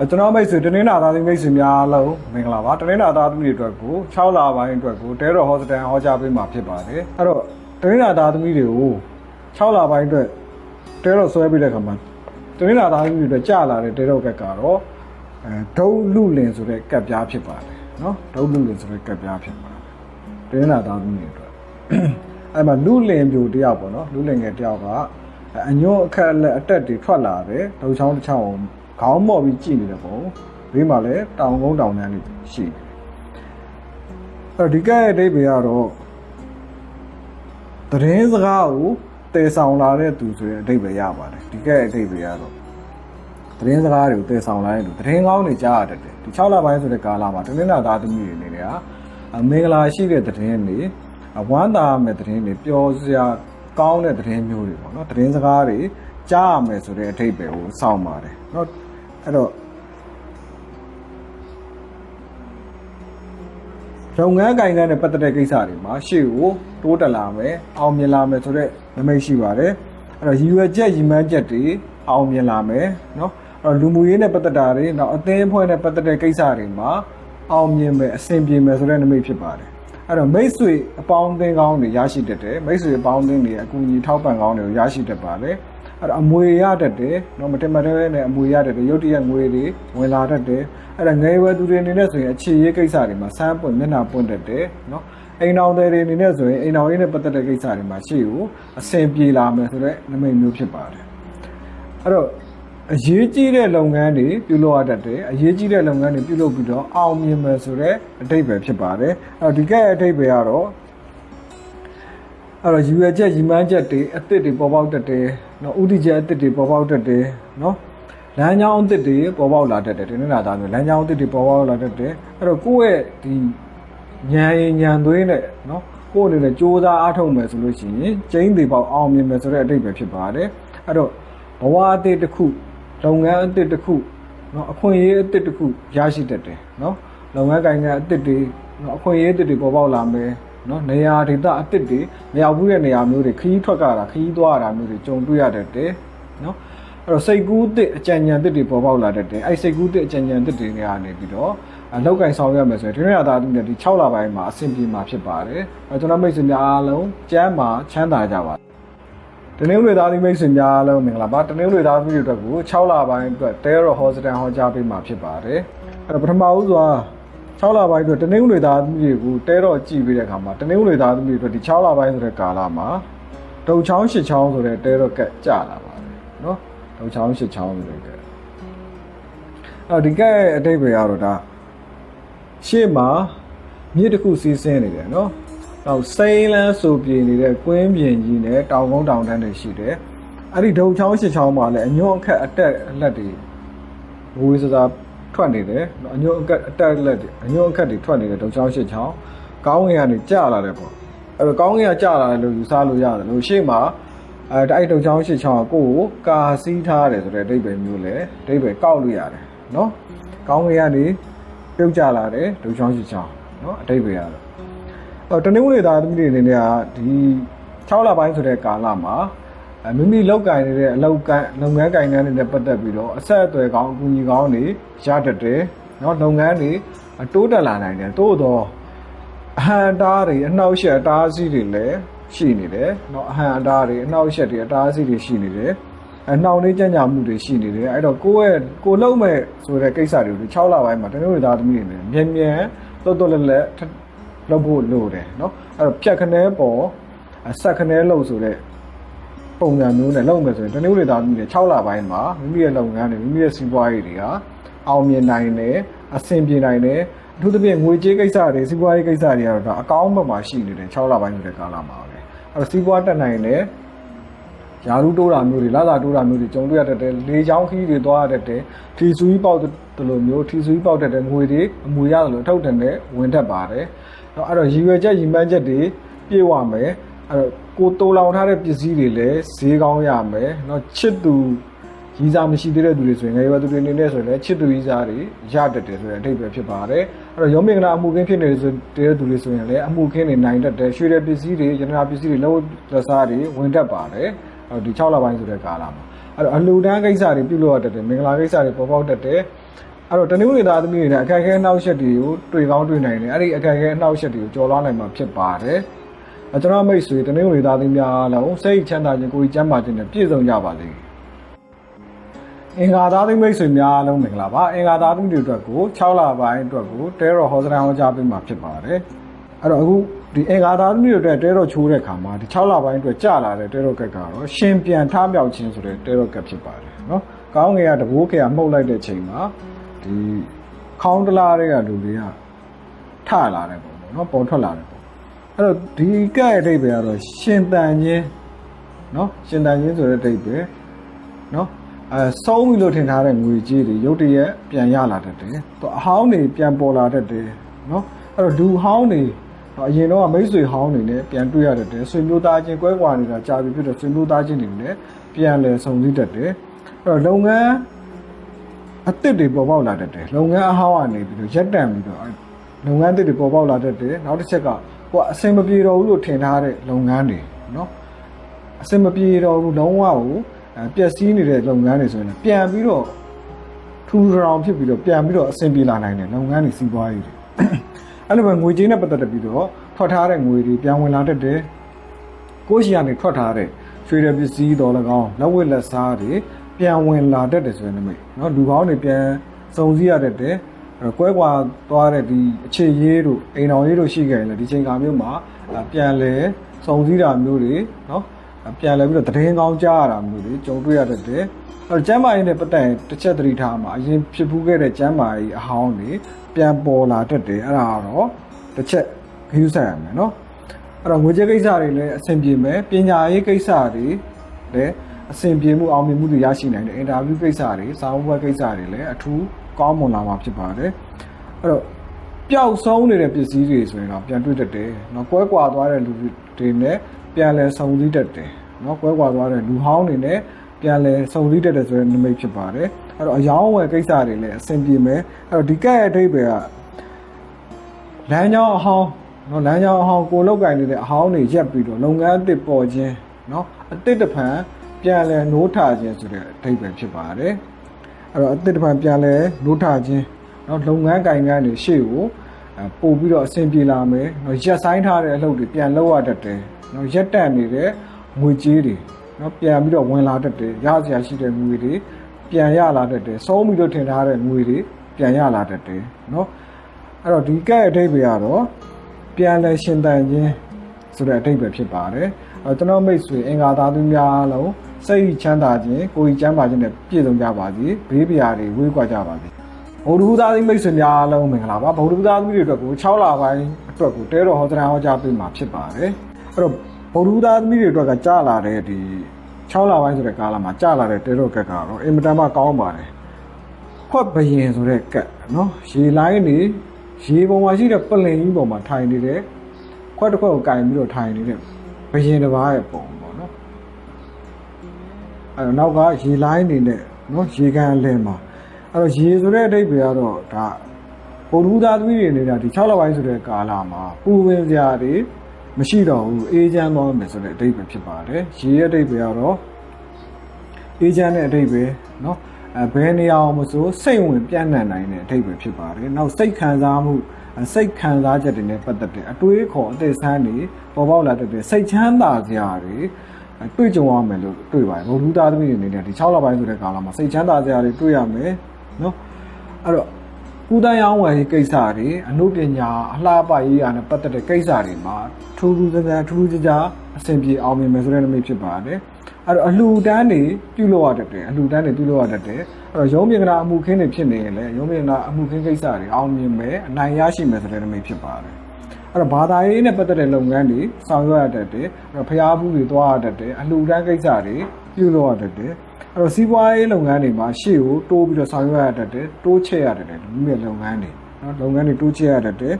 အဲကျွန်တော်မိတ်ဆွေတနင်္လာသားသမီးမိတ်ဆွေများအားလုံးမင်္ဂလာပါတနင်္လာသားသမီးတွေအတွက်ကို6လပိုင်းအတွက်ကိုတဲတော်ဟောစတန်ဟောကြားပေးမှာဖြစ်ပါတယ်အဲ့တော့တနင်္လာသားသမီးတွေကို6လပိုင်းအတွက်တဲတော်ဆွဲပေးတဲ့ခါမှာတနင်္လာသားသမီးတွေအတွက်ကြာလာတဲ့တဲတော်ကက်ကတော့အဲဒုံလူလင်ဆိုတဲ့ကက်ပြားဖြစ်ပါတယ်နော်ဒုံလူလင်ဆိုတဲ့ကက်ပြားဖြစ်ပါတယ်တနင်္လာသားသမီးတွေအတွက်အဲ့မှာလူလင်ပြိုတယောက်ပေါ့နော်လူလင်ငယ်တယောက်ကအညွန့်အခက်အလက်အတက်တွေထွက်လာတယ်ဒုံချောင်းတစ်ချောင်းကို ခေါင်းမော့ပြီးကြည့်နေတဲ့ပုံဘေးမှာလည်းတောင်ကုန်းတောင်တန်းလေးရှိတယ်အဲ့တော့ဒီကဲရဲ့အဓိပ္ပာယ်ကတော့သတင်းစကားကိုတည်ဆောင်လာတဲ့သူဆိုရင်အဓိပ္ပာယ်ရပါတယ်ဒီကဲရဲ့အဓိပ္ပာယ်ကတော့သတင်းစကားတွေကိုတည်ဆောင်လာတဲ့သူသတင်းကောင်းတွေကြားရတတ်တယ်ဒီ6လပိုင်းဆိုတဲ့ကာလမှာတနင်္လာသားသမီးတွေအနေနဲ့ကအမင်္ဂလာရှိတဲ့သတင်းတွေအဝမ်းသာမဲ့သတင်းတွေပျော်စရာကောင်းတဲ့သတင်းမျိုးတွေပေါ့နော်သတင်းစကားတွေကြားရမယ်ဆိုတဲ့အဓိပ္ပာယ်ကိုစောင့်ပါတယ်เนาะ အဲ့တော့လုပ်ငန်းကိုင်ကန်းနဲ့ပတ်သက်တဲ့ကိစ္စတွေမှာရှေ့ကိုတိုးတက်လာမယ်အောင်မြင်လာမယ်ဆိုတဲ့နမိတ်ရှိပါတယ်အဲ့တော့ရည်ရွယ်ချက်ရည်မှန်းချက်တွေအောင်မြင်လာမယ်เนาะအဲ့တော့လူမှုရေးနဲ့ပတ်သက်တာတွေနောက်အသင်းအဖွဲ့နဲ့ပတ်သက်တဲ့ကိစ္စတွေမှာအောင်မြင်မယ်အဆင်ပြေမယ်ဆိုတဲ့နမိတ်ဖြစ်ပါတယ်အဲ့တော့မိတ်ဆွေအပေါင်းအသင်းကောင်းတွေရရှိတတ်တယ်မိတ်ဆွေအပေါင်းအသင်းတွေအကူအညီထောက်ပံ့ကောင်းတွေကိုရရှိတတ်ပါတယ် အဲ့တော့အမွေရတတ်တယ်နော်မတင်မတဲ့နဲ့အမွေရတတ်တယ်ရုတ်တရက်ငွေတွေဝင်လာတတ်တယ်အဲ့ဒါငယ်ဝယ်သူတွေအနေနဲ့ဆိုရင်အခြေရေးကိစ္စတွေမှာစမ်းပွင့်မျက်နှာပွင့်တတ်တယ်နော်အိမ်တော်တွေအနေနဲ့ဆိုရင်အိမ်တော်ရေးနဲ့ပတ်သက်တဲ့ကိစ္စတွေမှာရှေ့ကိုအဆင်ပြေလာမယ်ဆိုတဲ့နမိတ်မျိုးဖြစ်ပါတယ်အဲ့တော့အရေးကြီးတဲ့လုပ်ငန်းတွေပြုလုပ်ရတတ်တယ်အရေးကြီးတဲ့လုပ်ငန်းတွေပြုလုပ်ပြီးတော့အောင်မြင်မယ်ဆိုတဲ့အတိတ်ပဲဖြစ်ပါတယ်အဲ့တော့ဒီကဲအတိတ်ပဲကတော့အဲ့တော့ယူရချက်ယူမှန်းချက်တွေအသစ်တွေပေါ်ပေါက်တတ်တယ် နော်ဥတီချက်အသစ်တွေပေါ်ပေါက်တတ်တယ်နော်လမ်းကြောင်းအသစ်တွေပေါ်ပေါက်လာတတ်တယ်ဒီနေ့လာသားမျိုးလမ်းကြောင်းအသစ်တွေပေါ်ပေါက်လာတတ်တယ်အဲ့တော့ကိုယ့်ရဲ့ဒီညံရင်ညံသွေးနဲ့နော်ကိုယ့်အနေနဲ့စ조사အားထုတ်မယ်ဆိုလို့ရှိရင်ကျင်းတွေပေါက်အောင်မြင်မယ်ဆိုတဲ့အဓိပ္ပာယ်ဖြစ်ပါတယ်အဲ့တော့ဘဝအသစ်တစ်ခုလုပ်ငန်းအသစ်တစ်ခုနော်အခွင့်အရေးအသစ်တစ်ခုရရှိတတ်တယ်နော်လုပ်ငန်းကိုင်ကအသစ်တွေနော်အခွင့်အရေးအသစ်တွေပေါ်ပေါက်လာမယ် နော်နေရာဒေသအစ်စ်တွေမရောက်ဘူးတဲ့နေရာမျိုးတွေခရီးထွက်ကြတာခရီးသွားရတာမျိုးတွေကြုံတွေ့ရတတ်တယ်နော်အဲ့တော့စိတ်ကူးတစ်အကြံဉာဏ်တစ်တွေပေါ်ပေါက်လာတတ်တယ်အဲ့စိတ်ကူးတစ်အကြံဉာဏ်တစ်တွေနေရာနေပြီးတော့အလောက်ကင်ဆောင်ရမယ်ဆိုရင်ဒီနေ့ရတာဒီဒီ6လပိုင်းမှာအဆင်ပြေမှာဖြစ်ပါတယ်အဲ့ကျွန်တော်မိတ်ဆွေများအားလုံးကျမ်းမှာချမ်းသာကြပါတနင်္ဂနွေသားသမီးမိတ်ဆွေများအားလုံးမင်္ဂလာပါတနင်္ဂနွေသားသမီးတွေအတွက်ကို6လပိုင်းအတွက်တဲရောဟောစတန်ဟောကြားပေးမှာဖြစ်ပါတယ်အဲ့တော့ပထမဦးစွာ 6လပိုင်းအတွက်တနင်္ဂနွေသားသမီးတွေကိုတဲတော့ကြည့်ပြီးတဲ့အခါမှာတနင်္ဂနွေသားသမီးတွေအတွက်ဒီ6လပိုင်းဆိုတဲ့ကာလမှာတုံချောင်းရှစ်ချောင်းဆိုတဲ့တဲတော့ကက်ကြလာပါတယ်နော်တုံချောင်းရှစ်ချောင်းဆိုတဲ့ကက်အော်ဒီကက်ရဲ့အတိတ်ပဲကတော့ဒါရှေ့မှာမြစ်တစ်ခုစီးဆင်းနေတယ်နော်နောက်စိမ်းလန်းဆိုပြေနေတဲ့ကွင်းပြင်ကြီးနဲ့တောင်ကုန်းတောင်တန်းတွေရှိတယ်အဲ့ဒီဒုံချောင်းရှစ်ချောင်းမှာလည်းအညွန့်အခက်အတက်အလက်တွေဝေးစစား ထွက်နေတယ်နော်အညွန့်အကက်အတက်လက်တွေအညွန့်အခက်တွေထွက်နေတယ်ဒုံချောင်းရှစ်ချောင်းကောင်းငင်ကနေကျလာတယ်ပေါ့အဲ့တော့ကောင်းငင်ကကျလာတယ်လို့ယူဆလို့ရတယ်လို့ရှေ့မှာအဲတိုက်ဒုံချောင်းရှစ်ချောင်းကကိုယ့်ကိုကာစီးထားတယ်ဆိုတဲ့အဓိပ္ပာယ်မျိုးလေအဓိပ္ပာယ်ကောက်လို့ရတယ်နော်ကောင်းငင်ကနေပြုတ်ကျလာတယ်ဒုံချောင်းရှစ်ချောင်းနော်အဓိပ္ပာယ်ရတယ်အော်တနင်္ဂနွေသားသမီးတွေအနေနဲ့ကဒီ6လပိုင်းဆိုတဲ့ကာလမှာအဲ မိမိလောက်ကင်နေတဲ့အလောက်ကလုပ်ငန်းကင်ငန်းတွေနဲ့ပတ်သက်ပြီးတော့အဆက်အသွယ်ကောင်းအကူအညီကောင်းတွေရတတ်တယ်เนาะလုပ်ငန်းတွေအတိုးတက်လာနိုင်တယ်သို့တော့အဟံအတားတွေအနှောက်အယှက်အတားအဆီးတွေလည်းရှိနေတယ်เนาะအဟံအတားတွေအနှောက်အယှက်တွေအတားအဆီးတွေရှိနေတယ်အနှောင့်နှေးကြံ့ကြာမှုတွေရှိနေတယ်အဲ့တော့ကိုယ့်ရဲ့ကိုယ်လုံးမဲ့ဆိုတဲ့ကိစ္စတွေကို6လပိုင်းမှာတနင်္ဂနွေသားသမီးတွေနဲ့မြန်မြန်တော်တော်လက်လက်လုပ်ဖို့လိုတယ်เนาะအဲ့တော့ဖြတ်ခနဲပေါ်ဆက်ခနဲလို့ဆိုတဲ့ ပုံစံမျိုးနဲ့လုပ်မယ်ဆိုရင်တနင်္ဂနွေသားမျိုးနဲ့6လပိုင်းမှာမိမိရဲ့လုပ်ငန်းတွေမိမိရဲ့စီးပွားရေးတွေကအောင်မြင်နိုင်တယ်အဆင်ပြေနိုင်တယ်အထူးသဖြင့်ငွေကြေးကိစ္စတွေစီးပွားရေးကိစ္စတွေကတော့ဒါအကောင်းဘက်မှာရှိနေတယ်6လပိုင်းဆိုတဲ့ကာလမှာပဲအဲ့တော့စီးပွားတက်နိုင်တယ်ယာရုတိုးတာမျိုးတွေလာသာတိုးတာမျိုးတွေကြုံတွေ့ရတတ်တယ်လေချောင်းခီးတွေသွားရတတ်တယ်ထီဆူကြီးပေါက်တယ်လို့မျိုးထီဆူကြီးပေါက်တတ်တဲ့ငွေတွေအမွေရတယ်လို့အထောက်တန်နဲ့ဝင်တတ်ပါတယ်အဲ့တော့ရည်ရွယ်ချက်ရည်မှန်းချက်တွေပြည့်ဝမယ် အဲ့တော့ကိုတိုးလောင်ထားတဲ့ပစ္စည်းတွေလည်းဈေးကောင်းရမယ်เนาะချစ်သူရည်စားမရှိသေးတဲ့သူတွေဆိုရင်ငယ်ရွယ်သူတွေအနေနဲ့ဆိုရင်လည်းချစ်သူရည်စားတွေရတတ်တယ်ဆိုတဲ့အဓိပ္ပာယ်ဖြစ်ပါတယ်အဲ့တော့ရုံးမင်္ဂလာအမှုခင်းဖြစ်နေတဲ့ဆိုတဲ့သူတွေဆိုရင်လည်းအမှုခင်းတွေနိုင်တတ်တယ်ရွှေတဲ့ပစ္စည်းတွေရတနာပစ္စည်းတွေလောလက်စားတွေဝင်တတ်ပါတယ်အဲ့တော့ဒီ6လပိုင်းဆိုတဲ့ကာလမှာအဲ့တော့အလူတန်းကိစ္စတွေပြုလုပ်ရတတ်တယ်မင်္ဂလာကိစ္စတွေပေါ်ပေါက်တတ်တယ် အဲ့တော့တနင်္ဂနွေသားသမီးတွေနဲ့အခက်အခဲအနှောက်အယှက်တွေကိုတွေ့ကောင်းတွေ့နိုင်တယ်အဲ့ဒီအခက်အခဲအနှောက်အယှက်တွေကိုကျော်လွှားနိုင်မှာဖြစ်ပါတယ်အဲ ကျွန်တော်မိတ်ဆွေတနင်္ဂနွေသားသမီးများအားလုံးစိတ်ချမ်းသာခြင်းကိုယ်ကြီးကျန်းမာခြင်းနဲ့ပြည့်စုံကြပါစေအင်္ဂါသားသမီးမိတ်ဆွေများအားလုံးမင်္ဂလာပါအင်္ဂါသားသမီးတွေအတွက်ကို6လပိုင်းအတွက်ကိုတဲတော်ဟောစတန်ဟောကြားပေးမှာဖြစ်ပါတယ်အဲ့တော့အခုဒီအင်္ဂါသားသမီးတွေအတွက်တဲတော်ချိုးတဲ့ခါမှာဒီ6လပိုင်းအတွက်ကြာလာတဲ့တဲတော်ကက်ကတော့ရှင်ပြန်ထမြောက်ခြင်းဆိုတဲ့တဲတော်ကက်ဖြစ်ပါတယ်နော်ကောင်းငယ်ကတဘိုးခေကမှုတ်လိုက်တဲ့ချိန်မှာဒီခေါင်းတလားတွေကလူတွေကထလာတယ်ပေါ့နော်ပေါ်ထွက်လာတယ်ပေါ့ အဲ့တော့ဒီကဲ့ရဲ့အဓိပ္ပာယ်ကတော့ရှင်တန်ခြင်းနော်ရှင်တန်ခြင်းဆိုတဲ့အဓိပ္ပာယ်နော်အဲဆုံးပြီလို့ထင်ထားတဲ့ငွေကြေးတွေရုတ်တရက်ပြန်ရလာတတ်တယ်သူအဟောင်းတွေပြန်ပေါ်လာတတ်တယ်နော်အဲ့တော့ဒူဟောင်းတွေအရင်တော့မိတ်ဆွေဟောင်းတွေနဲ့ပြန်တွေ့ရတတ်တယ်ဆွေမျိုးသားချင်းကွဲကွာနေတာကြာပြီဖြစ်တော့ဆွေမျိုးသားချင်းတွေနဲ့ပြန်လဲဆုံစည်းတတ်တယ်အဲ့တော့လုပ်ငန်းအသစ်တွေပေါ်ပေါက်လာတတ်တယ်လုပ်ငန်းအဟောင်းကနေပြီးတော့ရက်တန့်ပြီးတော့လုပ်ငန်းအသစ်တွေပေါ်ပေါက်လာတတ်တယ်နောက်တစ်ချက်က ဟိုအဆင်မပြေတော့ဘူးလို့ထင်ထားတဲ့လုပ်ငန်းတွေနော်အဆင်မပြေတော့ဘူးလုံးဝကိုပျက်စီးနေတဲ့လုပ်ငန်းတွေဆိုရင်ပြန်ပြီးတော့ထူထောင်ဖြစ်ပြီးတော့ပြန်ပြီးတော့အဆင်ပြေလာနိုင်တယ်လုပ်ငန်းတွေစီးပွားရေးတွေအဲ့လိုပဲငွေကြေးနဲ့ပတ်သက်ပြီးတော့ထွက်ထားတဲ့ငွေတွေပြန်ဝင်လာတတ်တယ်ကိုရှိရနေထွက်ထားတဲ့ရွှေရပစ္စည်းတော်၎င်းလက်ဝတ်လက်စားတွေပြန်ဝင်လာတတ်တယ်ဆိုရင်လည်းနော်လူပေါင်းတွေပြန်စုံစည်းရတတ်တယ် အဲ့တော့ကွဲကွာသွားတဲ့ဒီအခြေရေးတို့အိမ်တော်ရေးတို့ရှိခဲ့ရင်လည်းဒီချိန်ခါမျိုးမှာပြန်လဲစုံစည်းတာမျိုးတွေနော်ပြန်လဲပြီးတော့သတင်းကောင်းကြားရတာမျိုးတွေကြုံတွေ့ရတတ်တယ်အဲ့တော့ကျမ်းမာရေးနဲ့ပတ်သက်တစ်ချက်သတိထားမှာအရင်ဖြစ်ပူးခဲ့တဲ့ကျမ်းမာရေးအဟောင်းတွေပြန်ပေါ်လာတတ်တယ်အဲ့ဒါကတော့တစ်ချက်ခရူးဆိုင်ရမယ်နော်အဲ့တော့ငွေကြေးကိစ္စတွေလည်းအဆင်ပြေမယ်ပညာရေးကိစ္စတွေလည်း အဆင်ပြေမှုအောင်မြင်မှုတွေရရှိနိုင်တယ်အင်တာဗျူးကိစ္စတွေစာအုပ်ပွဲကိစ္စတွေလည်းအထူးကောင်းမွန်လာမှာဖြစ်ပါတယ်အဲ့တော့ပျောက်ဆုံးနေတဲ့ပစ္စည်းတွေဆိုရင်တော့ပြန်တွေ့တတ်တယ်နော်ကွဲကွာသွားတဲ့လူတွေနဲ့ပြန်လည်ဆုံစည်းတတ်တယ်နော်ကွဲကွာသွားတဲ့လူဟောင်းတွေနဲ့ပြန်လည်ဆုံစည်းတတ်တယ်ဆိုတဲ့နိမိတ်ဖြစ်ပါတယ်အဲ့တော့အယောင်းဝယ်ကိစ္စတွေလည်းအဆင်ပြေမယ်အဲ့တော့ဒီကဲ့အဓိပ္ပာယ်ကလမ်းကြောင်းအဟောင်းနော်လမ်းကြောင်းအဟောင်းကိုလောက်ကင်နေတဲ့အဟောင်းတွေရက်ပြီးတော့လုပ်ငန်းအသစ်ပေါ်ခြင်းနော်အသစ်တစ်ဖန် ပြန်လဲနိုးထခြင်းဆိုတဲ့အဓိပ္ပာယ်ဖြစ်ပါတယ်အဲ့တော့အသစ်တစ်ဖန်ပြန်လဲနိုးထခြင်းเนาะလုပ်ငန်းကင်ငန်းတွေရှေ့ကိုအဲပို့ပြီးတော့အဆင်ပြေလာမယ်เนาะရက်ဆိုင်ထားတဲ့အလုပ်တွေပြန်လုပ်ရတတ်တယ်เนาะရက်တက်နေတဲ့ငွေကြေးတွေเนาะပြန်ပြီးတော့ဝင်လာတတ်တယ်ရစရာရှိတဲ့ငွေတွေပြန်ရလာတတ်တယ်ဆုံးပြီးတော့ထင်ထားတဲ့ငွေတွေပြန်ရလာတတ်တယ်เนาะ အဲ့တော့ဒီကဲ့အဓိပ္ပာယ်ကတော့ပြန်လဲရှင်တန်ခြင်းဆိုတဲ့အဓိပ္ပာယ်ဖြစ်ပါတယ်အဲကျွန်တော်မိတ်ဆွေအင်္ဂါသားသူများအားလုံး စိတ်ချမ်းသာခြင်းကိုယ်ကြီးချမ်းသာခြင်းနဲ့ပြည့်စုံကြပါစေဘေးပရာတွေဝေးကွာကြပါစေဗုဒ္ဓဘုရားသီးမိတ်ဆွေများအားလုံးမင်္ဂလာပါဗုဒ္ဓဘုရားသီးတွေအတွက်ကို6လပိုင်းအတွက်ကိုတဲတော်ဟောကြားဟောကြားပေးမှာဖြစ်ပါတယ်အဲ့တော့ဗုဒ္ဓဘုရားသီးတွေအတွက်ကကြာလာတဲ့ဒီ6လပိုင်းဆိုတဲ့ကာလမှာကြာလာတဲ့တဲတော်ကက်ကတော့အင်မတန်မှကောင်းပါတယ်ခွက်ဘယင်ဆိုတဲ့ကတ်နော်ရေလိုင်းနေရေပေါ်မှာရှိတဲ့ပလင်ကြီးပေါ်မှာထိုင်နေတဲ့ခွက်တစ်ခွက်ကိုကင်ပြီးတော့ထိုင်နေတဲ့ဘယင်တစ်ပါးရဲ့ပုံပေါ့နော် အဲ့တော့နောက်ကရေလိုင်းနေနဲ့နော်ရေကန်အလဲမှာအဲ့တော့ရေဆိုတဲ့အဓိပ္ပာယ်ကတော့ဒါကိုလူသားသမီးတွေနေတာဒီ6လပိုင်းဆိုတဲ့ကာလမှာပူပင်စရာတွေမရှိတော့ဘူးအေးချမ်းသွားမယ်ဆိုတဲ့အဓိပ္ပာယ်ဖြစ်ပါတယ်ရေရဲ့အဓိပ္ပာယ်ကတော့အေးချမ်းတဲ့အဓိပ္ပာယ်နော်အဲဘယ်နေရာအောင်မဆိုစိတ်ဝင်ပြန့်နှံ့နိုင်တဲ့အဓိပ္ပာယ်ဖြစ်ပါတယ်နောက်စိတ်ခံစားမှုစိတ်ခံစားချက်တွေနဲ့ပတ်သက်တဲ့အတွေးခေါ်အသက်ဆန်းတွေပေါ်ပေါက်လာတဲ့စိတ်ချမ်းသာစရာတွေ တွေ့ကြုံရမယ်လို့တွေ့ပါတယ်ဘုံလူသားသမီးတွေအနေနဲ့ဒီ6လပိုင်းဆိုတဲ့ကာလမှာစိတ်ချမ်းသာစရာတွေတွေ့ရမယ်နော်အဲ့တော့ကုသရောင်းဝယ်ကိစ္စတွေအမှုပညာအလှပရေးရာနဲ့ပတ်သက်တဲ့ကိစ္စတွေမှာထူးထူးဆန်းဆန်းထူးထူးခြားခြားအဆင်ပြေအောင်မြင်မယ်ဆိုတဲ့နမိတ်ဖြစ်ပါတယ်အဲ့တော့အလှူဒန်းတွေပြုလုပ်ရတတ်တယ်အလှူဒန်းတွေပြုလုပ်ရတတ်တယ်အဲ့တော့ရုံးမြင်္ဂလာအမှုခင်းတွေဖြစ်နေရင်လည်းရုံးမြင်္ဂလာအမှုခင်းကိစ္စတွေအောင်မြင်မယ်အနိုင်ရရှိမယ်ဆိုတဲ့နမိတ်ဖြစ်ပါတယ် အဲ့တော့ဘာသာရေးနဲ့ပတ်သက်တဲ့လုပ်ငန်းတွေဆောင်ရွက်ရတတ်တယ်အဲ့တော့ဖျားဘူးတွေသွားရတတ်တယ်အလှူဒန်းကိစ္စတွေပြုလုပ်ရတတ်တယ်အဲ့တော့စီးပွားရေးလုပ်ငန်းတွေမှာရှေ့ကိုတိုးပြီးတော့ဆောင်ရွက်ရတတ်တယ်တိုးချဲ့ရတတ်တယ်လူမျိုးလုပ်ငန်းတွေနော်လုပ်ငန်းတွေတိုးချဲ့ရတတ်တယ်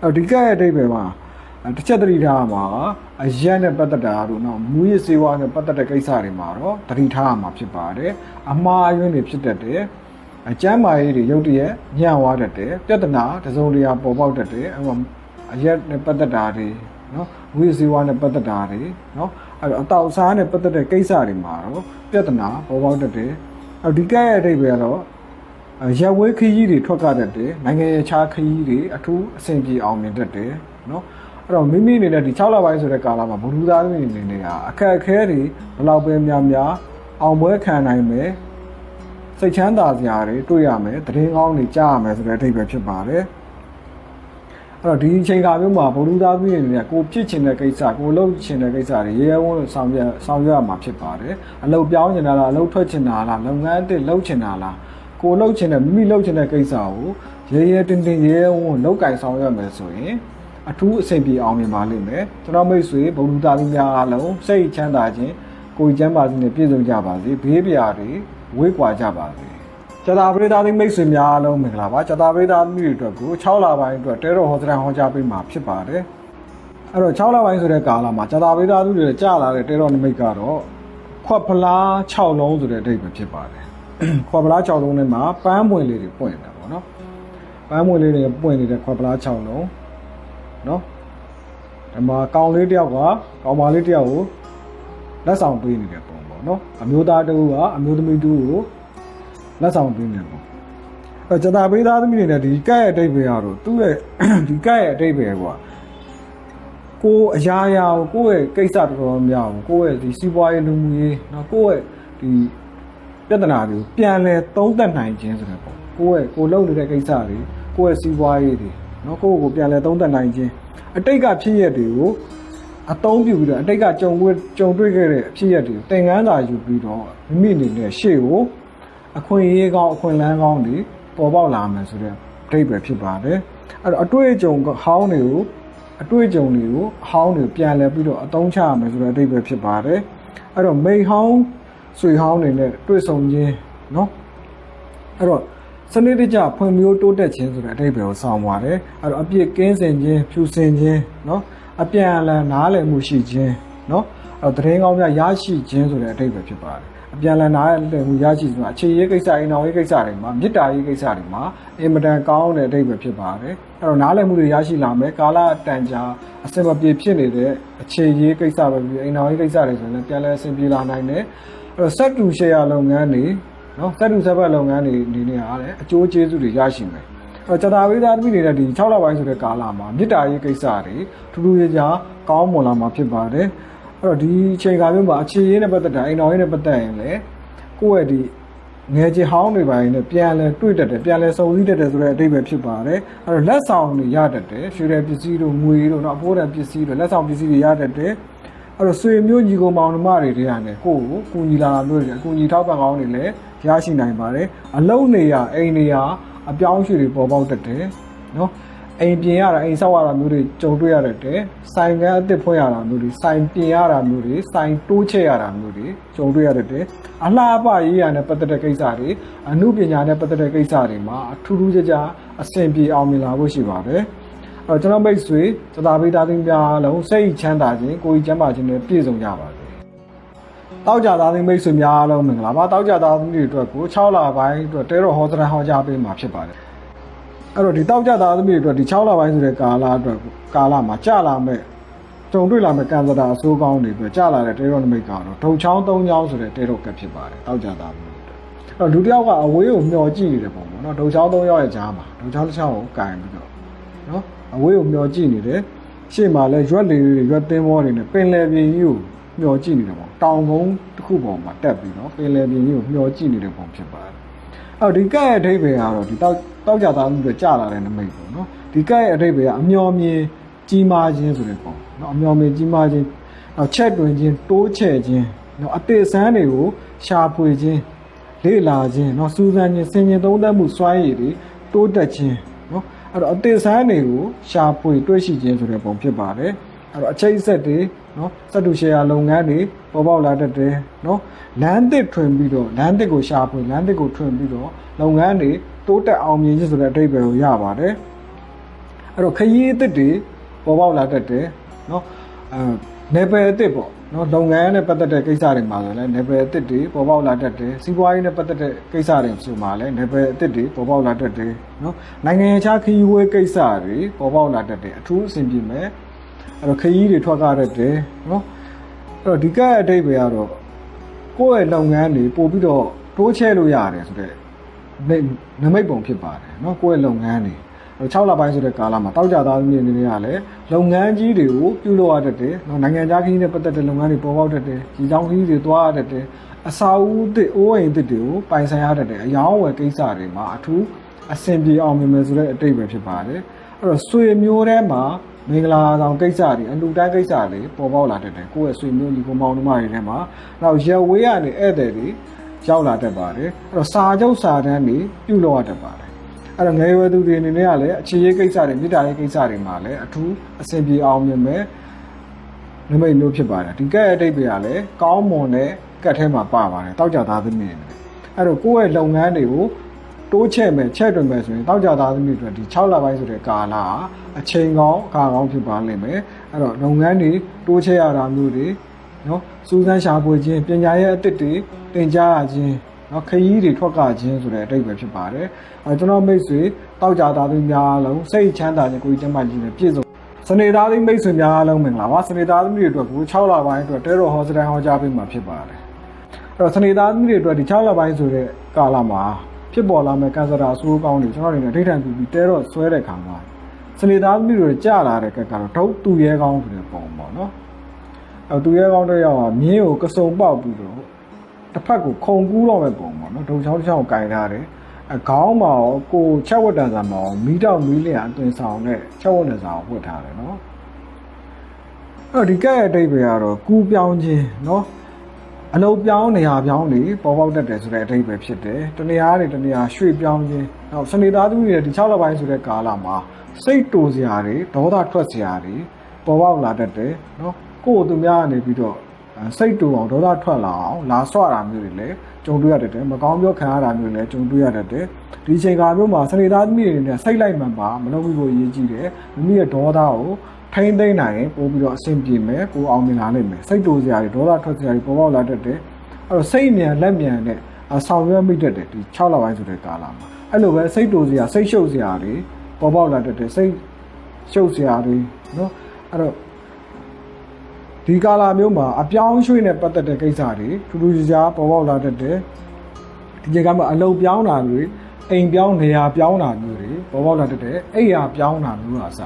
အဲ့တော့ဒီကရဲ့အဓိပ္ပာယ်မှာတစ်ချက်တတိထားမှာအရက်နဲ့ပတ်သက်တာတို့နော်မူရစ်စေဝါနဲ့ပတ်သက်တဲ့ကိစ္စတွေမှာတော့တတိထားမှာဖြစ်ပါတယ်အမှားအယွင်းတွေဖြစ်တတ်တယ်အကျမ်းမာရေးတွေရုတ်တရက်ညံ့သွားတတ်တယ်ပြဿနာတစုံတရာပေါ်ပေါက်တတ်တယ်အဲ့မှာ အရက်နဲ့ပတ်သက်တာတွေနော်မူရစ်စေဝါနဲ့ပတ်သက်တာတွေနော်အဲ့တော့အတောက်စားနဲ့ပတ်သက်တဲ့ကိစ္စတွေမှာတော့ပြဿနာပေါ်ပေါက်တတ်တယ်အဲ့ဒီကဲ့ရဲ့အဓိပ္ပာယ်ကတော့အဲရက်ဝဲခရီးတွေထွက်ကြတတ်တယ်နိုင်ငံရဲ့ခြားခရီးတွေအထူးအဆင်ပြေအောင်မြင်တတ်တယ်နော်အဲ့တော့မိမိအနေနဲ့ဒီ6လပိုင်းဆိုတဲ့ကာလမှာဘုလူသားတွေအနေနဲ့ကအခက်အခဲတွေဘယ်လောက်ပဲများများအောင်ပွဲခံနိုင်မယ်စိတ်ချမ်းသာစရာတွေတွေ့ရမယ်တရင်ကောင်းတွေကြားရမယ်ဆိုတဲ့အထိပ္ပယ်ဖြစ်ပါတယ် အဲ့တော့ဒီအချိန်ခါမျိုးမှာဘုလူသားတွေအနေနဲ့ကိုပြစ်ချင်တဲ့ကိစ္စကိုလုပ်ချင်တဲ့ကိစ္စတွေရဲရဲဝံ့ဝံ့ဆောင်ရွက်ဆောင်ရွက်ရမှာဖြစ်ပါတယ်အလုပ်ပြောင်းချင်တာလားအလုပ်ထွက်ချင်တာလားလုပ်ငန်းအသစ်လုပ်ချင်တာလားကိုလှုပ်ချင်တဲ့မိမိလှုပ်ချင်တဲ့ကိစ္စကိုရဲရဲတင်းတင်းရဲရဲဝံ့ဝံ့လောက်ကင်ဆောင်ရွက်မယ်ဆိုရင်အထူးအဆင်ပြေအောင်မြင်ပါလိမ့်မယ်ကျွန်တော်မိတ်ဆွေဘုံလူသားလူများအားလုံးစိတ်ချမ်းသာခြင်းကိုယ်ကျမ်းပါစေနဲ့ပြည့်စုံကြပါစေဘေးပြာတွေဝေးကွာကြပါစေ ကျတာပရိသတ်မိတ်ဆွေများအားလုံးမင်္ဂလာပါကျတာပရိသတ်မိတွေအတွက်ကို6လပိုင်းအတွက်တဲတော်ဟောစတန်ဟောကြားပေးမှာဖြစ်ပါတယ်အဲ့တော့6လပိုင်းဆိုတဲ့ကာလမှာကျတာပရိသတ်သူတွေကြာလာတဲ့တဲတော်နမိတ်ကတော့ခွက်ဖလား6လုံးဆိုတဲ့အဓိပ္ပာယ်ဖြစ်ပါတယ်ခွက်ပလား6လုံးထဲမှာပန်းပွင့်လေးတွေပွင့်တာပေါ့နော်ပန်းပွင့်လေးတွေပွင့်နေတဲ့ခွက်ပလား6လုံးနော်ဒီမှာကောင်လေးတယောက်ကကောင်မလေးတယောက်ကိုလက်ဆောင်ပေးနေတဲ့ပုံပေါ့နော်အမျိုးသားတူကအမျိုးသမီးတူကို လက်ဆောင်ပေးမြန်ပေါ့အဲကျွန်တော်ပေးသားသမီးတွေနဲ့ဒီကဲ့ရဲ့အတိတ်ပဲရတော့သူ့ရဲ့ဒီကဲ့ရဲ့အတိတ်ပဲကွာကိုအရာရာကိုကိုယ့်ရဲ့ကိစ္စတော်တော်များအောင်ကိုယ့်ရဲ့ဒီစီးပွားရေးလူမှုရေးနော်ကိုယ့်ရဲ့ဒီပြဿနာတွေကိုပြန်လဲသုံးသပ်နိုင်ခြင်းဆိုတဲ့ပေါ့ကိုယ့်ရဲ့ကိုလုပ်နေတဲ့ကိစ္စတွေကိုယ့်ရဲ့စီးပွားရေးတွေနော်ကိုယ့်ကိုပြန်လဲသုံးသပ်နိုင်ခြင်းအတိတ်ကဖြစ်ရက်တွေကိုအသုံးပြုပြီးတော့အတိတ်ကကြုံတွေ့ကြုံတွေ့ခဲ့တဲ့အဖြစ်ရက်တွေကိုသင်ခန်းစာယူပြီးတော့မိမိအနေနဲ့ရှေ့ကို အခွင့်အရေးကောင်းအခွင့်အလမ်းကောင်းတွေပေါ်ပေါက်လာမယ်ဆိုတဲ့အတိတ်ပဲဖြစ်ပါတယ်အဲ့တော့အတွေ့အကြုံဟောင်းတွေကိုအတွေ့အကြုံတွေကိုအဟောင်းတွေပြန်လဲပြီးတော့အသုံးချရမယ်ဆိုတဲ့အတိတ်ပဲဖြစ်ပါတယ်အဲ့တော့မိဟောင်း ဆွေဟောင်းတွေနဲ့တွေ့ဆုံခြင်းเนาะအဲ့တော့စနစ်တကျဖွံ့ဖြိုးတိုးတက်ခြင်းဆိုတဲ့အဓိပ္ပာယ်ကိုဆောင်ပါတယ်အဲ့တော့အပြစ်ကင်းစင်ခြင်းဖြူစင်ခြင်းเนาะအပြန်အလှန်နားလည်မှုရှိခြင်းเนาะအဲ့တော့သတင်းကောင်းများရရှိခြင်းဆိုတဲ့အဓိပ္ပာယ်ဖြစ်ပါတယ် အပြန်အလှန်နားလည်မှုရရှိခြင်းအခြေရေးကိစ္စအိမ်တော်ရေးကိစ္စတွေမှာမေတ္တာရေးကိစ္စတွေမှာအင်မတန်ကောင်းတဲ့အဓိပ္ပာယ်ဖြစ်ပါတယ်အဲ့တော့နားလည်မှုတွေရရှိလာမယ်ကာလတန်ကြာအစင်မပြေဖြစ်နေတဲ့အခြေရေးကိစ္စပဲပြီးအိမ်တော်ရေးကိစ္စတွေဆိုရင်လည်းပြန်လည်အဆင်ပြေလာနိုင်တယ်အဲ့တော့စက်တူရှယ်ယာလုပ်ငန်းတွေနော်စက်တူဆက်ဘက်လုပ်ငန်းတွေအနေနဲ့အားလည်းအကျိုးကျေးဇူးတွေရရှိမယ်အဲ့တော့ကျတာဝိသားသမီးနေတဲ့ဒီ6လပိုင်းဆိုတဲ့ကာလမှာမြစ်တာရေးကိစ္စတွေထူးထူးခြားခြားကောင်းမွန်လာမှာဖြစ်ပါတယ် အဲ့တော့ဒီအချိန်ကာလမျိုးမှာအခြေရေးနဲ့ပတ်သက်တာအိမ်တော်ရေးနဲ့ပတ်သက်ရင်လည်းကိုယ့်ရဲ့ဒီငယ်ချင်းဟောင်းတွေပိုင်းနဲ့ပြန်လဲတွေ့တတ်တယ်ပြန်လဲစုံစည်းတတ်တယ်ဆိုတဲ့အတိတ်ပဲဖြစ်ပါတယ်အဲ့တော့လက်ဆောင်တွေရတတ်တယ်ရွှေတဲ့ပစ္စည်းတို့ငွေတို့နော်အဖိုးတဲ့ပစ္စည်းတို့လက်ဆောင်ပစ္စည်းတွေရတတ်တယ်အဲ့တော့ဆွေမျိုးညီကောင်မောင်နှမတွေတည်းရတယ်ကိုယ့်ကိုကူညီလာတာမျိုးတွေအကူညီထောက်ပံ့ကောင်းတွေလည်းရရှိနိုင်ပါတယ်အလုံးနေရအိမ်နေရအပြောင်းအရွှေ့တွေပေါ်ပေါက်တတ်တယ်နော် အိမ်ပြင်ရတာအိမ်ဆောက်ရတာမျိုးတွေကြုံတွေ့ရတတ်တယ်ဆိုင်ကန်းအသစ်ဖွင့်ရတာမျိုးတွေဆိုင်ပြင်ရတာမျိုးတွေဆိုင်တိုးချဲ့ရတာမျိုးတွေကြုံတွေ့ရတတ်တယ်အလားအပရေးရနဲ့ပတ်သက်တဲ့ကိစ္စတွေအမှုပညာနဲ့ပတ်သက်တဲ့ကိစ္စတွေမှာအထူးထူးခြားခြားအဆင်ပြေအောင်မြင်လာဖို့ရှိပါတယ်အဲ့တော့ကျွန်တော်မိတ်ဆွေသတာပိသားသိန်းများလုံးစိတ်ချမ်းသာခြင်းကိုယ်ကြီးချမ်းသာခြင်းနဲ့ပြည့်စုံကြပါစေ။တောက်ကြသားသိန်းမိတ်ဆွေများလုံးမင်္ဂလာပါ။တောက်ကြသားသိန်းတွေအတွက်ကို6လပိုင်းအတွက်တဲတော်ဟောစရန်ဟောကြားပေးမှာဖြစ်ပါတယ်။ အဲ့တော့ဒီတောက်ကြသားသိန်းတွေအတွက်ဒီ6လပိုင်းဆိုတဲ့ကာလအတွက်ကာလမှာကြာလာမဲ့ကြုံတွေ့လာမဲ့ကံစတာအဆိုးကောင်းတွေပဲကြာလာတဲ့တဲတော်နမိတ်ကတော့ဒုံချောင်း၃ချောင်းဆိုတဲ့တဲတော်ကပ်ဖြစ်ပါတယ်။တောက်ကြသားသိန်းတွေအတွက်။အဲ့တော့လူတစ်ယောက်ကအဝေးကိုမျောကြည့်နေတဲ့ပုံပေါ့နော်။ဒုံချောင်း၃ယောက်ရဲ့ကြားမှာဒုံချောင်းတစ်ချောင်းကိုကင်ပြီးတော့နော်အဝေးကိုမျောကြည့်နေတယ်ရှေ့မှာလဲရွက်လေတွေရွက်သင်းဘောတွေနဲ့ပင်လယ်ပြင်ကြီးကိုမျောကြည့်နေတယ်ပေါ့တောင်ကုန်းတစ်ခုပေါ်မှာတက်ပြီးတော့ပင်လယ်ပြင်ကြီးကိုမျောကြည့်နေတဲ့ပုံဖြစ်ပါတယ် အော်ဒီကက်ရဲ့အဓိပ္ပာယ်ကတော့ဒီတောက်တောက်ကြသားမှုတွေကြာလာတဲ့နမိတ်ပေါ့နော်ဒီကက်ရဲ့အဓိပ္ပာယ်ကအမျောမြင်ကြီးမားခြင်းဆိုတဲ့ပုံနော်အမျောမြင်ကြီးမားခြင်းနောက်ချက်တွင်ခြင်းတိုးချဲ့ခြင်းနော်အသေးစမ်းတွေကိုရှာဖွေခြင်းလေ့လာခြင်းနော်စူးစမ်းခြင်းဆင်ခြင်သုံးသပ်မှုစွမ်းရည်တွေတိုးတက်ခြင်းနော်အဲ့တော့အသေးစမ်းတွေကိုရှာဖွေတွေ့ရှိခြင်းဆိုတဲ့ပုံဖြစ်ပါတယ်အဲ့တော့အချိတ်ဆက်တွေ နော်စက်တူရှယ်ယာလုပ်ငန်းတွေပေါ်ပေါက်လာတတ်တယ်နော်လမ်းတစ်ထွင်ပြီးတော့လမ်းတစ်ကိုရှာဖွေလမ်းတစ်ကိုထွင်ပြီးတော့လုပ်ငန်းတွေတိုးတက်အောင်မြင်ခြင်းဆိုတဲ့အဓိပ္ပာယ်ကိုရပါတယ်အဲ့တော့ခရီးအသစ်တွေပေါ်ပေါက်လာတတ်တယ်နော်အဲနယ်ပယ်အသစ်ပေါ့နော်လုပ်ငန်းနဲ့ပတ်သက်တဲ့ကိစ္စတွေမှာဆိုလည်းနယ်ပယ်အသစ်တွေပေါ်ပေါက်လာတတ်တယ်စီးပွားရေးနဲ့ပတ်သက်တဲ့ကိစ္စတွေဆိုမှလည်းနယ်ပယ်အသစ်တွေပေါ်ပေါက်လာတတ်တယ်နော်နိုင်ငံခြားခရီးဝဲကိစ္စတွေပေါ်ပေါက်လာတတ်တယ်အထူးအဆင်ပြေမယ် အဲ့တော့ခရီးတွေထွက်ကားတတ်တယ်နော်အဲ့တော့ဒီကရဲ့အတိတ်ပဲကတော့ကိုယ့်ရဲ့လုပ်ငန်းတွေပို့ပြီးတော့တိုးချဲ့လို့ရတယ်ဆိုတော့နမိတ်ပုံဖြစ်ပါတယ်နော်ကိုယ့်ရဲ့လုပ်ငန်းတွေ6လပိုင်းဆိုတဲ့ကာလမှာတောက်ကြသားသမီးတွေနေနေရလဲလုပ်ငန်းကြီးတွေကိုပြုလုပ်ရတတ်တယ်နော်နိုင်ငံခြားခရီးနဲ့ပတ်သက်တဲ့လုပ်ငန်းတွေပေါ်ပေါက်တတ်တယ်ဒီကြောင်ခရီးတွေသွားရတတ်တယ်အစာဦးသစ်အိုးအိမ်သစ်တွေကိုပိုင်ဆိုင်ရတတ်တယ်အယောင်ဝယ်ကိစ္စတွေမှာအထူးအဆင်ပြေအောင်မြင်မယ်ဆိုတဲ့အတိတ်ပဲဖြစ်ပါတယ်အဲ့တော့ဆွေမျိုးထဲမှာ မင်္ဂလာဆောင်ကိစ္စတွေအလူတန်းကိစ္စတွေပေါ်ပေါက်လာတတ်တယ်ကိုယ့်ရဲ့ဆွေမျိုးညီကိုမောင်နှမတွေထဲမှာနောက်ရက်ဝေးရနေဧည့်သည်တွေရောက်လာတတ်ပါတယ်အဲ့တော့စာချုပ်စာတမ်းတွေပြုလုပ်ရတတ်ပါတယ်အဲ့တော့ငယ်ရွယ်သူတွေအနေနဲ့ကလည်းအခြေရေးကိစ္စတွေမြေတားရေးကိစ္စတွေမှာလည်းအထူးအဆင်ပြေအောင်မြင်မယ်နိမိတ်မျိုးဖြစ်ပါတယ်ဒီကဲ့ရဲ့အတိတ်တွေကလည်းကောင်းမွန်တဲ့ကတ်ထဲမှာပါပါတယ်တောက်ကြသားသမီးတွေအဲ့တော့ကိုယ့်ရဲ့လုပ်ငန်းတွေကို တိုးချဲ့မယ်ချဲ့တွင်မယ်ဆိုရင်တောက်ကြသားသမီးတွေဒီ6လပိုင်းဆိုတဲ့ကာလဟာအချိန်ကောင်းအခါကောင်းဖြစ်ပါလိမ့်မယ်အဲ့တော့လုပ်ငန်းတွေတိုးချဲ့ရတာမျိုးတွေနော်စူးစမ်းရှာဖွေခြင်းပညာရဲ့အသစ်တွေသင်ကြားရခြင်းနော်ခရီးတွေထွက်ကခြင်းဆိုတဲ့အတိတ်ပဲဖြစ်ပါတယ်အဲကျွန်တော်မိတ်ဆွေတောက်ကြသားသမီးများအားလုံးစိတ်ချမ်းသာခြင်းကိုယ်ကျမ်းမာခြင်းနဲ့ပြည့်စုံစနေသားသမီးမိတ်ဆွေများအားလုံးမင်္ဂလာပါစနေသားသမီးတွေအတွက်ကို6လပိုင်းအတွက်တဲတော်ဟောစတန်ဟောကြားပေးမှာဖြစ်ပါတယ်အဲ့တော့စနေသားသမီးတွေအတွက်ဒီ6လပိုင်းဆိုတဲ့ကာလမှာ ဖြစ်ပေါ်လာမဲ့ကန်ဆာတာအဆိုးကောင်းတွေကျွန်တော်တွေနဲ့ဒိဋ္ဌံကူပြီးတဲတော့ဆွဲတဲ့ခါမှာစနေသားသမီးတွေကြလာတဲ့ကက်ကတော့ထုတ်သူရဲကောင်းဆိုတဲ့ပုံပေါ့နော်အဲသူရဲကောင်းတဲ့ရောက်ကမြင်းကိုကစုံပေါက်ပြီးတော့တစ်ဖက်ကိုခုံကူးတော့မဲ့ပုံပေါ့နော်ဒုံချောင်းတစ်ချောင်းကင်ထားတယ်အကောင်းမှာရောကိုချက်ဝတ်တန်ဆာမှာရောမီးတောက်မီးလျံအသွင်ဆောင်တဲ့ချက်ဝတ်တန်ဆာကိုဝတ်ထားတယ်နော်အဲ့တော့ဒီကက်ရဲ့အတိတ်ပဲကတော့ကူးပြောင်းခြင်းနော် အနုပ်ပြောင်းနေရာပြောင်းတွေပေါ်ပေါက်တတ်တယ်ဆိုတဲ့အဓိပ္ပာယ်ဖြစ်တယ်။တနေရာတွေတနေရာရွှေ့ပြောင်းခြင်းနောက်စနေသားသူတွေဒီ6လပိုင်းဆိုတဲ့ကာလမှာစိတ်တူစရာတွေဒေါသထွက်စရာတွေပေါ်ပေါက်လာတတ်တယ်နော်ကိုယ်သူများကနေပြီးတော့စိတ်တူအောင်ဒေါသထွက်လာအောင်လာဆွတာမျိုးတွေလည်းကြုံတွေ့ရတတ်တယ်မကောင်းပြောခံရတာမျိုးလည်းကြုံတွေ့ရတတ်တယ်ဒီချိန်ကာလမျိုးမှာစနေသားသမီးတွေနဲ့စိတ်လိုက်မှန်ပါမလုပ်ဘူးကိုရေးကြည့်တယ်မိမိရဲ့ဒေါသကို ထိမ့်သိမ့်နိုင်ရင်ပို့ပြီးတော့အဆင်ပြေမယ်ပို့အောင်မြင်လာနိုင်မယ်စိတ်တိုစရာတွေဒေါသထွက်စရာတွေပေါ်ပေါက်လာတတ်တယ်အဲ့တော့စိတ်မြန်လက်မြန်နဲ့ဆောင်ရွက်မိတတ်တယ်ဒီ6လပိုင်းဆိုတဲ့ကာလမှာအဲ့လိုပဲစိတ်တိုစရာစိတ်ရှုပ်စရာတွေပေါ်ပေါက်လာတတ်တယ်စိတ်ရှုပ်စရာတွေနော်အဲ့တော့ဒီကာလမျိုးမှာအပြောင်းရွှေ့နဲ့ပတ်သက်တဲ့ကိစ္စတွေထူးထူးခြားခြားပေါ်ပေါက်လာတတ်တယ်ဒီကြကမှာအလုပ်ပြောင်းတာတွေအိမ်ပြောင်းနေရာပြောင်းတာမျိုးတွေပေါ်ပေါက်လာတတ်တယ်အိမ်ရာပြောင်းတာမျိုးပါစ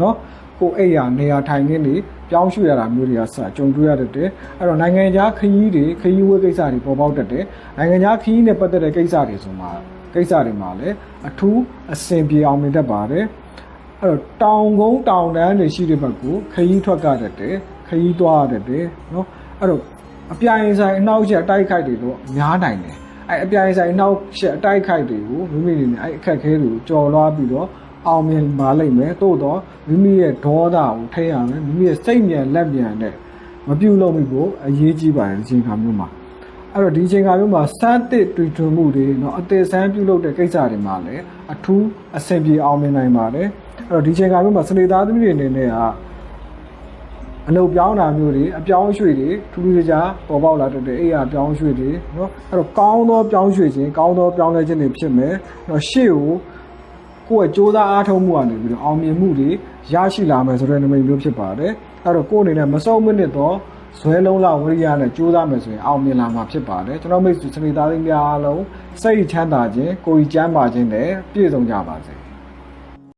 နော် ကိုအိတ်ရနေရာထိုင်ခင်းတွေပြောင်းရွှေ့ရတာမျိုးတွေကဆက်ကြုံတွေ့ရတတ်တယ်အဲ့တော့နိုင်ငံခြားခရီးတွေခရီးဝဲကိစ္စတွေပေါ်ပေါက်တတ်တယ်နိုင်ငံခြားခရီးနဲ့ပတ်သက်တဲ့ကိစ္စတွေဆိုမှကိစ္စတွေမှာလည်းအထူးအဆင်ပြေအောင်မြင်တတ်ပါတယ်အဲ့တော့တောင်ကုန်းတောင်တန်းတွေရှိတဲ့ဘက်ကိုခရီးထွက်ကတတ်တယ်ခရီးသွားတတ်တယ်နော်အဲ့တော့အပြိုင်ဆိုင်အနောက်ချက်တိုက်ခိုက်တွေတော့များနိုင်တယ်အဲ့အပြိုင်ဆိုင်အနောက်ချက်တိုက်ခိုက်တွေကိုမိမိတွေနဲ့အဲ့အခက်ခဲတွေကိုကြော်လွှားပြီးတော့ အောင်မြင်ပါလိမ့်မယ်သို့တော့မိမိရဲ့ဒေါသကိုထိရမယ်မိမိရဲ့စိတ်မြန်လက်မြန်နဲ့မပြုတ်လို့မိဖို့အရေးကြီးပါတယ်ဒီချိန်ခါမျိုးမှာအဲ့တော့ဒီချိန်ခါမျိုးမှာစမ်းတစ်တွေ့ထွန်းမှုတွေเนาะအသေးစမ်းပြုတ်လို့တဲ့ကိစ္စတွေမှာလည်းအထူးအဆင်ပြေအောင်မြင်နိုင်ပါတယ်အဲ့တော့ဒီချိန်ခါမျိုးမှာစနေသားသမီးတွေအနေနဲ့ကအလုပ်ပြောင်းတာမျိုးတွေအပြောင်းအရွှေ့တွေထူးထူးခြားခြားပေါ်ပေါက်လာတတ်တဲ့အိယာပြောင်းရွှေ့တွေเนาะအဲ့တော့ကောင်းသောပြောင်းရွှေ့ခြင်းကောင်းသောပြောင်းလဲခြင်းတွေဖြစ်မယ်เนาะရှေ့ကို ကိုယ့်ရဲ့စ조사အားထုတ်မှုကနေပြီးတော့အောင်မြင်မှုတွေရရှိလာမယ်ဆိုတဲ့နမိတ်မျိုးဖြစ်ပါတယ်အဲ့တော့ကိုယ့်အနေနဲ့မဆုံးမနစ်တော့ဇွဲလုံးလာဝရိယနဲ့ကြိုးစားမယ်ဆိုရင်အောင်မြင်လာမှာဖြစ်ပါတယ်ကျွန်တော်မိတ်ဆွေစနေသားလေးများအားလုံးစိတ်ချမ်းသာခြင်းကိုယ်ကြီးချမ်းသာခြင်းနဲ့ပြည့်စုံကြပါစေ